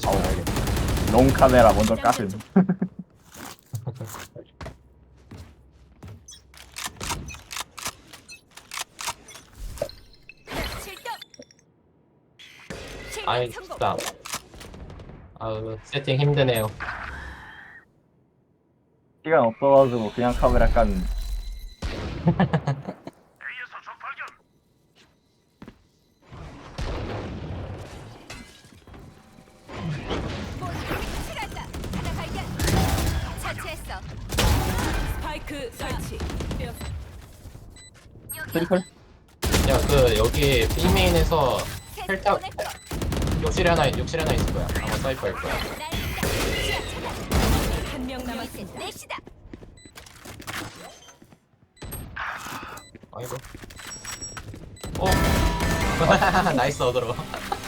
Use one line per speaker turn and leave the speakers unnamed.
가야겠다.
롱 카메라 먼저 까슴.
아이. 진짜. 아우 세팅 힘드네요.
시간 없어가지고 그냥 카메라 깐.
처치했어. 스파이크 설치.
트리플?
야 그 여기 B메인에서 살짝. 욕실에 하나 욕실 하나 있을 거야. 아마 사이퍼일
거야. 차단. 한명 남았습니다. 냅시다.
아이고. 어. 나이스 어그로.